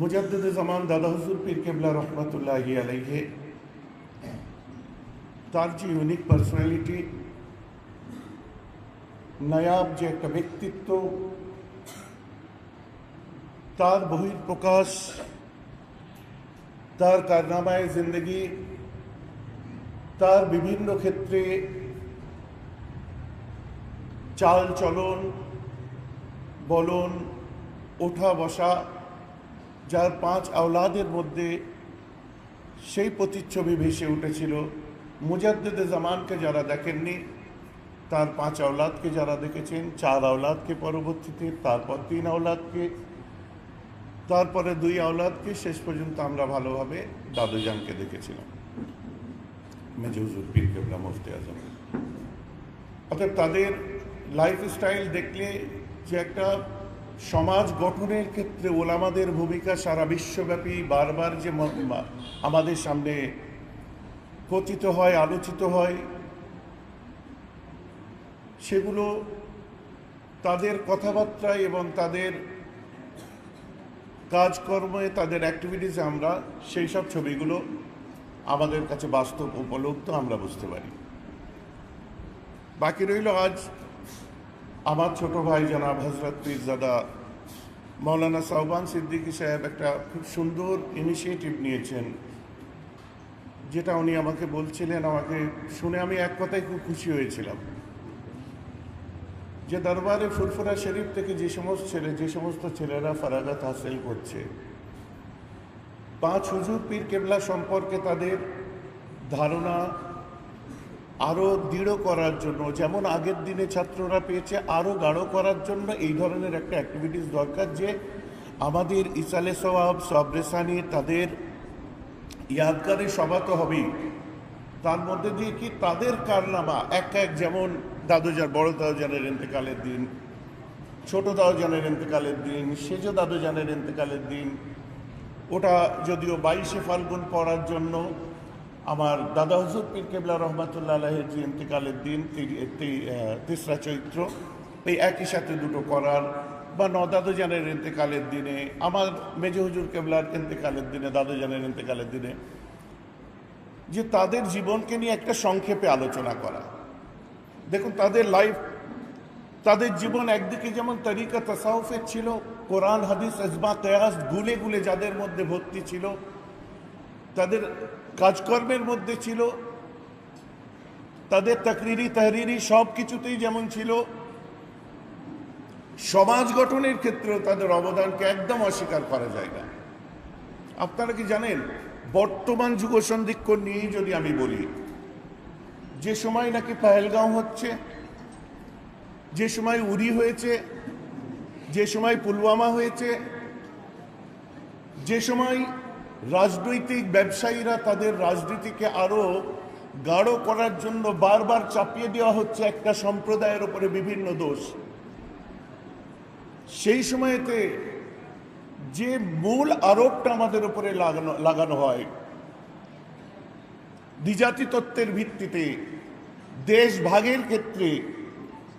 মুজাদ্দিদ জামান দাদা হুজুর পীর কেবলা রহমতুল্লাহ আলাইহে তার যে ইউনিক পার্সোনালিটি নায়াব যে একটা ব্যক্তিত্ব তার বহিঃপ্রকাশ তার কারনামায় জিন্দগি তার বিভিন্ন ক্ষেত্রে চাল চলন বলন ওঠা বসা যার পাঁচ আওলাদের মধ্যে সেই প্রতিচ্ছবি ভেসে উঠেছিল। মুজাদ্দেদে জামানকে যারা দেখেননি, তার পাঁচ আওলাদকে যারা দেখেছেন, চার আওলাদকে পরবর্তীতে, তারপর তিন আওলাদকে, তারপরে দুই আওলাদকে, শেষ পর্যন্ত আমরা ভালোভাবে দাদুজানকে দেখেছিলাম। মেজহুজুর পীর কেবলা মুফতি আজম। অর্থাৎ তাদের লাইফস্টাইল দেখলে যে একটা সমাজ গঠনের ক্ষেত্রে ওলামাদের ভূমিকা সারা বিশ্বব্যাপী বারবার যে আমাদের সামনে কথিত হয়, আলোচিত হয়, সেগুলো তাদের কথাবার্তায় এবং তাদের কাজকর্মে, তাদের অ্যাক্টিভিটিসে আমরা সেই সব ছবিগুলো আমাদের কাছে বাস্তব উপলব্ধ, আমরা বুঝতে পারি। বাকি রইল আজ আমার ছোট ভাই জনাব হজরত পীরজাদা মৌলানা সাহবান সিদ্দিকী সাহেব একটা খুব সুন্দর ইনিশিয়েটিভ নিয়েছেন, যেটা উনি আমাকে বলছিলেন, আমাকে শুনে আমি এক কথায় খুব খুশি হয়েছিলাম। যে দরবারে ফুরফুরা শরীফ থেকে যে সমস্ত ছেলে, যে সমস্ত ছেলেরা ফারাগাত হাসিল করছে, পাঁচ হুজুর পীর কেবলা সম্পর্কে তাদের ধারণা আরও দৃঢ় করার জন্য, যেমন আগের দিনে ছাত্ররা পেয়েছে আরও গাঢ় করার জন্য, এই ধরনের একটা অ্যাক্টিভিটিস দরকার যে আমাদের ইসালে সওয়াব, সবরেসানি তাদের ইয়াদগারে সভা তো হবেই। তার মধ্যে দিয়ে কি তাদের কারনামা এক এক, যেমন দাদুজার, বড় দাদুজানের ইন্তেকালের দিন, ছোট দাদুজানের ইন্তেকালের দিন, সেজ দাদুজানের ইন্তেকালের দিন, ওটা যদিও বাইশে ফাল্গুন পড়ার জন্য আমার দাদা হুজুর পীর কেবলা রহমাতুল্লাহ আলাহের যে দিন তেসরা চৈত্র, এই একই সাথে দুটো করার, বা ন দাদুজানের ইন্তেকালের দিনে, আমার মেজ হুজুর কেবলার ইন্তেকালের দিনে দাদুজানের ইন্তেকালের দিনে, যে তাদের জীবনকে নিয়ে একটা সংক্ষেপে আলোচনা করা। দেখুন, তাদের লাইফ তাদের জীবন একদিকে যেমন তরিকা তাসাউফের ছিল, কোরআন, হাদিস, আজমা, কেয়াস গুলে গুলে যাদের মধ্যে ভর্তি ছিল তাদের কাজকর্মের মধ্যে ছিল। তাদের তাকরিরি, তাহরিরি সব কিছুতেই যেমন ছিল। সমাজ গঠনের ক্ষেত্রেও তাদের অবদানকে একদম অস্বীকার করা যায় না। আপনারা কি জানেন, বর্তমান যুগ সন্ধিক্ষণ নিয়েই যদি আমি বলি, যে সময় নাকি পাহেলগাঁও হচ্ছে, যে সময় উরি হয়েছে, যে সময় পুলওয়ামা হয়েছে, যে সময় রাজনৈতিক ব্যবসায়ীরা তাদের রাজনীতিকে আরও গাঢ় করার জন্য বারবার চাপিয়ে দেওয়া হচ্ছে একটা সম্প্রদায়ের উপরে বিভিন্ন দোষ। সেই সময়তে যে মূল আরোপটা আমাদের উপরে লাগানো লাগানো হয় দ্বিজাতি তত্ত্বের ভিত্তিতে দেশ ভাগের ক্ষেত্রে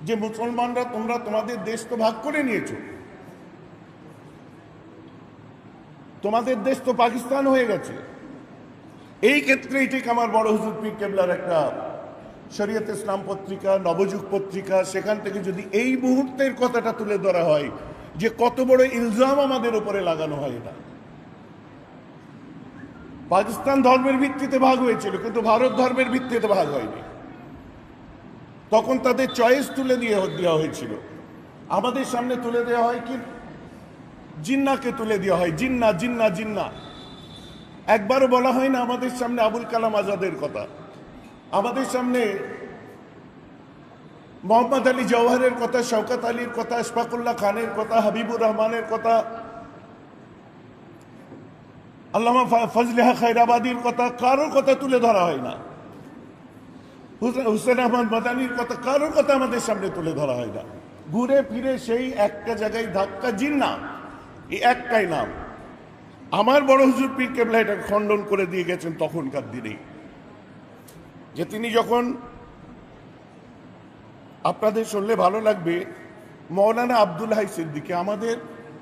যে মুসলমানরা তোমরা তোমাদের দেশ তো ভাগ করে নিয়েছো তোমাদের দেশ তো পাকিস্তান হয়ে গেছে। এই ক্ষেত্রেই ঠিক আমার বড় হুজুর পীর কেবলার একটা শরীয়ত ইসলাম পত্রিকা, নবযুগ পত্রিকা, সেখান থেকে যদি এই মুহূর্তের কথাটা তুলে ধরা হয়, যে কত বড় ইলজাম আমাদের উপরে লাগানো হয় এটা। পাকিস্তান ধর্মের ভিত্তিতে ভাগ হয়েছিল, কিন্তু ভারত ধর্মের ভিত্তিতে ভাগ হয়নি। তখন তাদের চয়েস তুলে দিয়ে দেওয়া হয়েছিল। আমাদের সামনে তুলে দেওয়া হয় কি? জিন্নাকে তুলে দেওয়া হয়, জিন্না জিন্না জিন্না। একবারও বলা হয় না আমাদের সামনে আবুল কালাম আজাদের কথা। আমাদের সামনে মোহাম্মদ আলী জওহরের কথা, শওকত আলীর কথা ইশফাকুল্লাহ খানের কথা, হাবিবুর রহমানের কথা, আল্লামা ফজলেহা খায়রাবাদীর কথা, কারোর কথা তুলে ধরা হয় না। হুসেন আহমদ মাদানির কথা, কারোর কথা আমাদের সামনে তুলে ধরা হয় না। ঘুরে ফিরে সেই একটা জায়গায় ধাক্কা জিন্না। এই একটাই নাম। আমার বড় হুজুর পীর কেবলা এটা খণ্ডন করে দিয়ে গেছেন তখনকার দিনেই। যে তিনি যখন আপনাদের শুনলে ভালো লাগবে, মৌলানা আব্দুল হাই সিদ্দিকে, আমাদের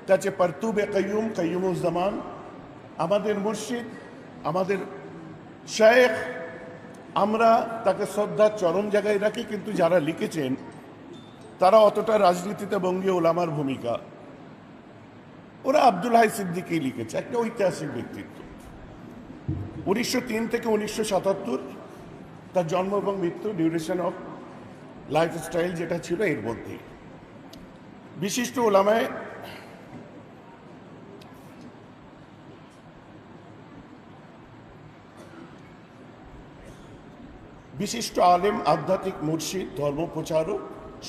কাছে পারতুবে কাইয়ুম কাইয়ুমুজ্জামান আমাদের মুর্শিদ, আমাদের শেখ আমরা তাকে শ্রদ্ধার চরম জায়গায় রাখি, কিন্তু যারা লিখেছেন, তারা অতটা রাজনীতিতে বঙ্গীয় ওলামার ভূমিকা। ওরা আব্দুল হাই সিদ্দিকি লিখেছে, একটা ঐতিহাসিক ব্যক্তিত্ব। উনিশশো তিন থেকে উনিশশো সাতাত্তর, তার জন্ম এবং মৃত্যু ডিউরেশন অফ লাইফস্টাইল যেটা ছিল এর মধ্যে। বিশিষ্ট ওলামায় বিশিষ্ট আলেম, আধ্যাত্মিক মুর্শিদ, ধর্মপ্রচারক,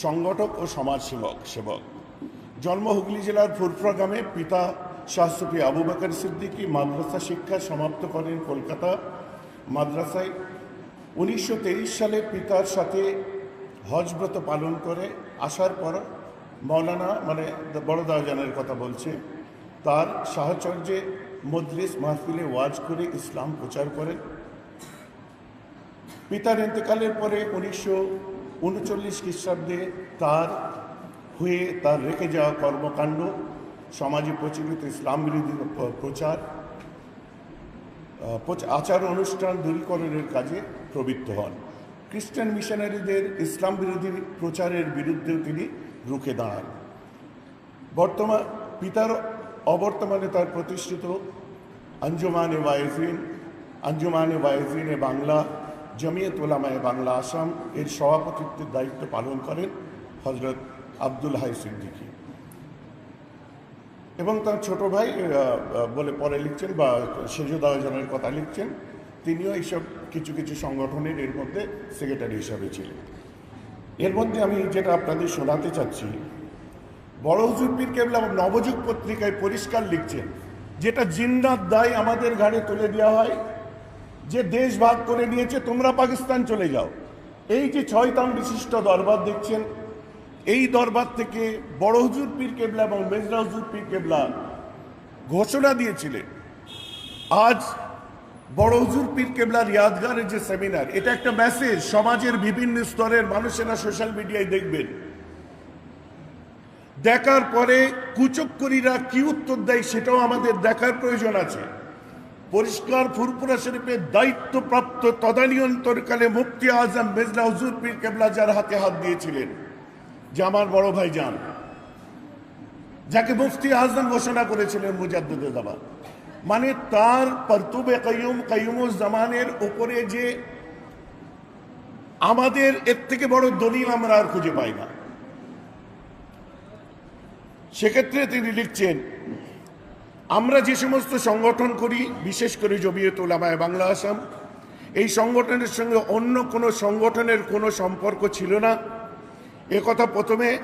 সংগঠক ও সমাজ সেবক সেবক। জন্ম হুগলি জেলার ফুরফুরা গ্রামে পিতা শাহসুফি আবু বাকর সিদ্দিকী মাদ্রাসা শিক্ষা সমাপ্ত করেন কলকাতা মাদ্রাসায়। উনিশশো তেইশ সালে পিতার সাথে হজব্রত পালন করে। আসার পর মৌলানা মানে বড় দাওজানের কথা বলছে, তার সাহচর্যে মদ্রিস মাহফিলে ওয়াজ করে ইসলাম প্রচার করেন। পিতার ইন্তেকালের পরে উনিশশো উনচল্লিশ খ্রিস্টাব্দে তার হয়ে তার রেখে যাওয়া কর্মকাণ্ড, সমাজে প্রচলিত ইসলাম বিরোধী প্রচার প্রচ- আচার অনুষ্ঠান দূরীকরণের কাজে প্রবৃত্ত হন। খ্রিস্টান মিশনারিদের ইসলাম বিরোধী প্রচারের বিরুদ্ধেও তিনি রুখে দাঁড়ান। বর্তমান পিতার অবর্তমানে তার প্রতিষ্ঠিত আঞ্জুমানে ওয়াইজিন, আঞ্জুমানে ওয়াইজিনে বাংলা জমিয়ত ওলামায়ে বাংলা আসাম এর সভাপতিত্বের দায়িত্ব পালন করেন হজরত আব্দুল হাই সিদ্দিকী। এবং তার ছোট ভাই বলে পরে লিখছেন বা সেজুদাওয়াজানের কথা লিখছেন, তিনিও এইসব কিছু কিছু সংগঠনের এর মধ্যে সেক্রেটারি হিসাবে ছিলেন। এর মধ্যে আমি যেটা আপনাদের শোনাতে চাচ্ছি, বড় হুজুর পীর কেবলা নবযুগ পত্রিকায় পরিষ্কার লিখছেন, যেটা জিন্নাত দায় আমাদের ঘাড়ে তুলে দেওয়া হয়, যে দেশ ভাগ করে নিয়েছে তোমরা পাকিস্তান চলে যাও। এই যে ছয়তাম বিশিষ্ট দরবার দেখছেন এই দরবার থেকে বড় হুজুর পীর কেবলা এবং মেজরা হুজুর পীর কেবলা ঘোষণা দিয়েছিলেন। আজ বড় হুজুর পীর কেবলার ইয়াদগারের যে সেমিনার, এটা একটা মেসেজ সমাজের বিভিন্ন স্তরের মানুষেরা সোশ্যাল মিডিয়ায় দেখবেন। দেখার পরে কুচক্করীরা কি উত্তর দেয় সেটাও আমাদের দেখার প্রয়োজন আছে। পরিষ্কার ফুরপুরা শরীফের দায়িত্বপ্রাপ্ত তদানীন্তরকালে মুফতি আজম মেজলা হুজুর পীর কেবলা যার হাতে হাত দিয়েছিলেন। যে আমার বড় ভাই যান। যাকে মুফতি আজম ঘোষণা করেছিলেন মুজাদ্দুদ জামান মানে তার পরতুবে কাইয়ুম, কাইয়ুমুজ জামানের উপরে যে আমাদের এর থেকে বড় দলিল আমরা আর খুঁজে পাই না। সেক্ষেত্রে তিনি লিখছেন, আমরা যে সমস্ত সংগঠন করি, বিশেষ করে জমিয়ত ওলামায় বাংলা আসাম, এই সংগঠনের সঙ্গে অন্য কোনো সংগঠনের কোনো সম্পর্ক ছিল না। এ কথা প্রথমে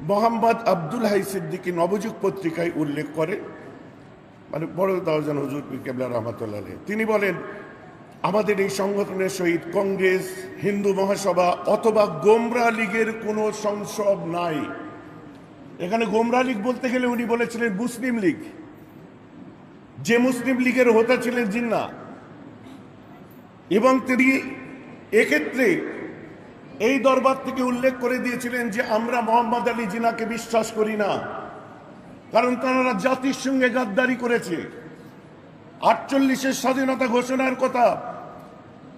মোহাম্মদ আব্দুল হাই সিদ্দিকী নবযুগ পত্রিকায় উল্লেখ করে। মানে বড় দাওজান হজুর কেবলা রহমতুল্লাহ তিনি বলেন, আমাদের এই সংগঠনের সহিত কংগ্রেস, হিন্দু মহাসভা অথবা গোমরা লীগের কোনো সংসদ নাই। এখানে গোমরা লীগ বলতে গেলে উনি বলেছিলেন মুসলিম লীগ। যে মুসলিম লীগের হোতা ছিলেন জিন্না। এবং তিনি এক্ষেত্রে এই দরবার থেকে উল্লেখ করে দিয়েছিলেন যে আমরা মোহাম্মদ আলী জিনাকে বিশ্বাস করি না। কারণ তারা জাতির সঙ্গে গাদ্দারি করেছে। আটচল্লিশের স্বাধীনতা ঘোষণার কথা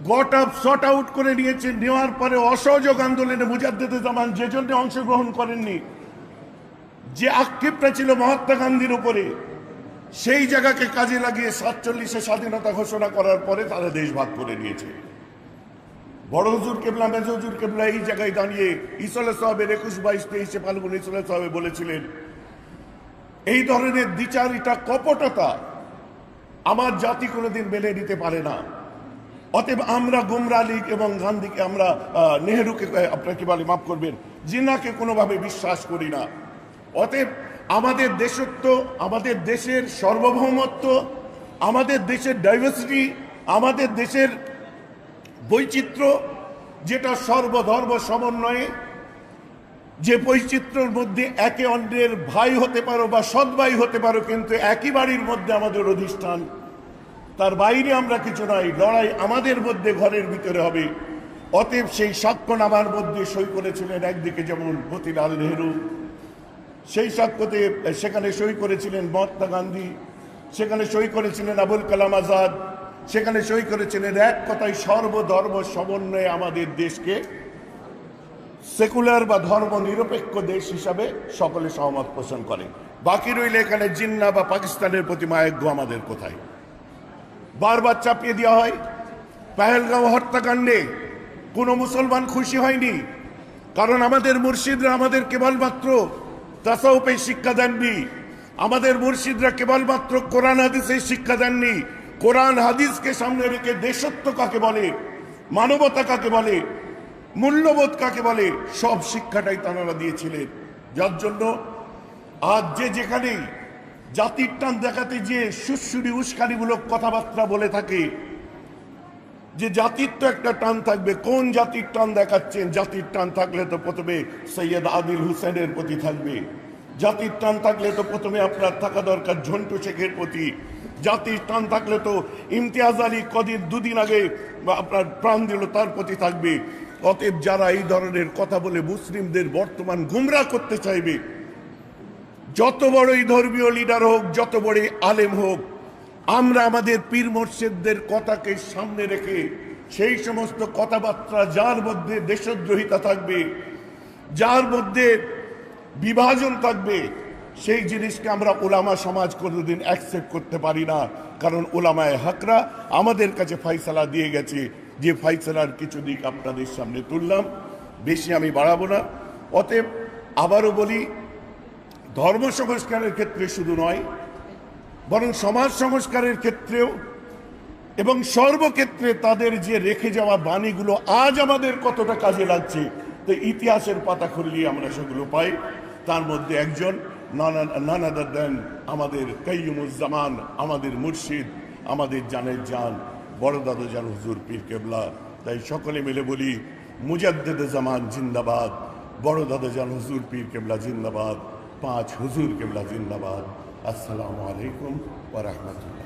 গট আপ শর্ট আউট করে নিয়েছে, নেওয়ার পরে অসহযোগ আন্দোলনে মুজাদ্দেদে জামান যে জন্য অংশগ্রহণ করেননি, যে আক্ষেপটা ছিল মহাত্মা গান্ধীর উপরে, সেই জায়গাকে কাজে লাগিয়ে সাতচল্লিশে স্বাধীনতা ঘোষণা করার পরে তারা দেশ ভাগ করে নিয়েছে। বড় হুজুর কেবলা মেজ হুজুর কেবলা এই জায়গায় দাঁড়িয়ে ইসলে সাহেবের একুশ বাইশ তেইশে ফাল্গুন ইসলে সাহেব বলেছিলেন এই ধরনের দ্বিচারিতা কপটতা আমার জাতি কোনোদিন মেনে নিতে পারে না। অতএব আমরা গুমরা লীগ এবং গান্ধীকে আমরা নেহেরুকে আহ, বলে মাফ করবেন জিনাকে কোনোভাবে বিশ্বাস করি না। অতএব আমাদের দেশত্ব আমাদের দেশের সার্বভৌমত্ব আমাদের দেশের ডাইভার্সিটি আমাদের দেশের বৈচিত্র্য যেটা সর্বধর্ম সমন্বয়ে, যে বৈচিত্র্যের মধ্যে একে অন্যের ভাই হতে পারো বা সৎ ভাই হতে পারো, কিন্তু একই বাড়ির মধ্যে আমাদের অধিষ্ঠান। তার বাইরে আমরা কিছু নয়, লড়াই আমাদের মধ্যে ঘরের ভিতরে হবে। অতএব সেই সাক্ষ্যনামার মধ্যে সই করেছিলেন একদিকে যেমন মতিলাল নেহরু, সেই সাক্ষ্যতে সেখানে সই করেছিলেন মহাত্মা গান্ধী, সেখানে সই করেছিলেন আবুল কালাম আজাদ সেখানে সই করেছিলেন এক কথায় সর্বধর্ম সমন্বয়ে আমাদের দেশকে। সেকুলার বা ধর্ম নিরপেক্ষ দেশ হিসাবে সকলে সহমত পোষণ করে। বাকি রইলে এখানে জিন্না বা পাকিস্তানের প্রতি মায়জ্ঞ আমাদের কোথায়? বারবার চাপিয়ে দেওয়া হয়, পেহেলগাঁও হত্যাকাণ্ডে কোনো মুসলমান খুশি হয়নি, কারণ আমাদের মুর্শিদরা আমাদের কেবলমাত্র তাসাউপে শিক্ষা দেননি, আমাদের মুর্শিদরা কেবলমাত্র কোরআন হাদিসের শিক্ষা দেননি কোরআন হাদিসকে সামনে রেখে দেশত্ব কাকে বলে, মানবতা কাকে বলে, মূল্যবোধ কাকে বলে, সব শিক্ষাটাই তারা দিয়েছিলেন। যার জন্য আজ যে যেখানেই জাতির টান দেখাতে যে সুশ্রুরি উস্কানিমূলক কথাবার্তা বলে থাকে, যে জাতির তো একটা টান থাকবে, কোন জাতির টান দেখাচ্ছেন? জাতির টান থাকলে তো প্রথমে সৈয়দ আদিল হুসেনের প্রতি থাকবে। জাতির টান থাকলে তো প্রথমে আপনার থাকা দরকার ঝন্টু শেখের প্রতি। জাতির টান থাকলে তো ইমতিয়াজ আলী কদিন দুদিন আগে আপনার প্রাণ দিল, তার প্রতি থাকবে। অতএব যারা এই ধরনের কথা বলে মুসলিমদের বর্তমান গুমরা করতে চাইবে, যত বড়ই ধর্মীয় লিডার হোক, যত বড়ই আলেম হোক, আমরা আমাদের পীর মোর্শেদদের কথাকে সামনে রেখে সেই সমস্ত কথাবার্তা যার মধ্যে দেশদ্রোহিতা থাকবে, যার মধ্যে বিভাজন থাকবে সেই জিনিসকে আমরা ওলামা সমাজ কোনোদিন অ্যাকসেপ্ট করতে পারি না। কারণ ওলামায় হাকরা আমাদের কাছে ফাইসালা দিয়ে গেছে। যে ফাইসালার কিছু দিক আপনাদের সামনে তুললাম, বেশি আমি বাড়াবো না। অতএব আবারও বলি, ধর্ম সংস্কারের ক্ষেত্রে শুধু নয়, বরং সমাজ সংস্কারের ক্ষেত্রেও এবং সর্বক্ষেত্রে তাদের যে রেখে যাওয়া বাণীগুলো আজ আমাদের কতটা কাজে লাগছে, তো ইতিহাসের পাতা খুললেই আমরা সেগুলো পাই। তার মধ্যে একজন দেন আমাদের জামান, আমাদের মুর্শিদ, আমাদের জানের জান, বড় দাদা জান হুজুর পীর কেবলা। তাই সকলে মিলে বলি, মুজাদ্দেদ জামান জিন্দাবাদ, বড় দাদা জান হুজুর পীর কেবলা জিন্দাবাদ, পাঁচ হুজুর কেবলা জিন্দাবাদ। আসসালামু আলাইকুম ওয়া রাহমাতুল্লাহ।